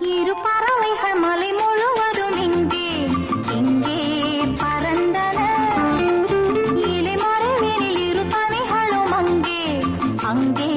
இரு பறவைகள் மலை முழுவதும் இங்கே இங்கே பறந்தன. இலை மரங்களில் இரு பனைகளும் அங்கே அங்கே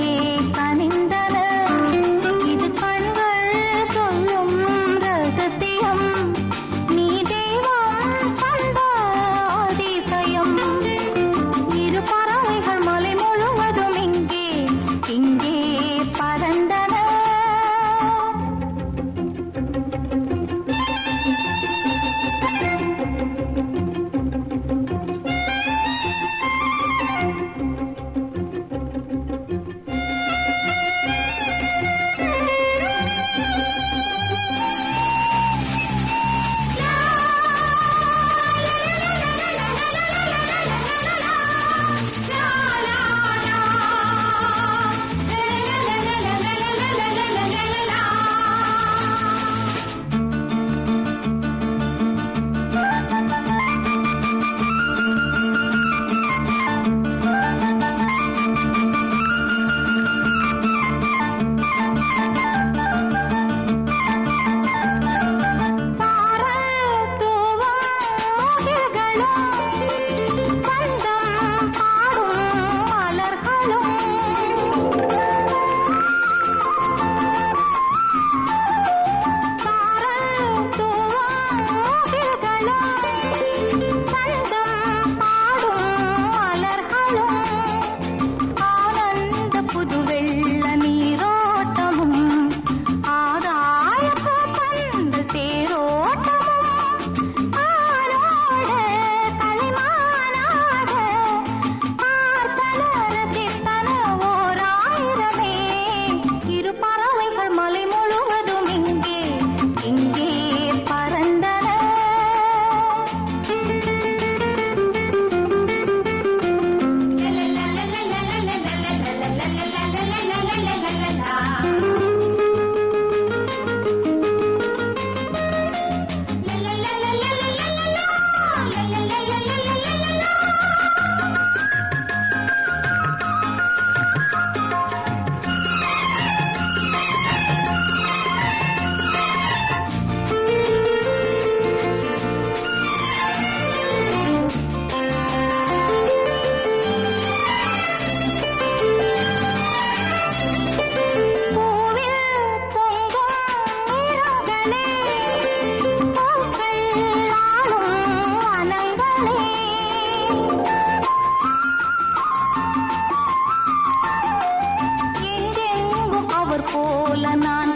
அவர் போல நான்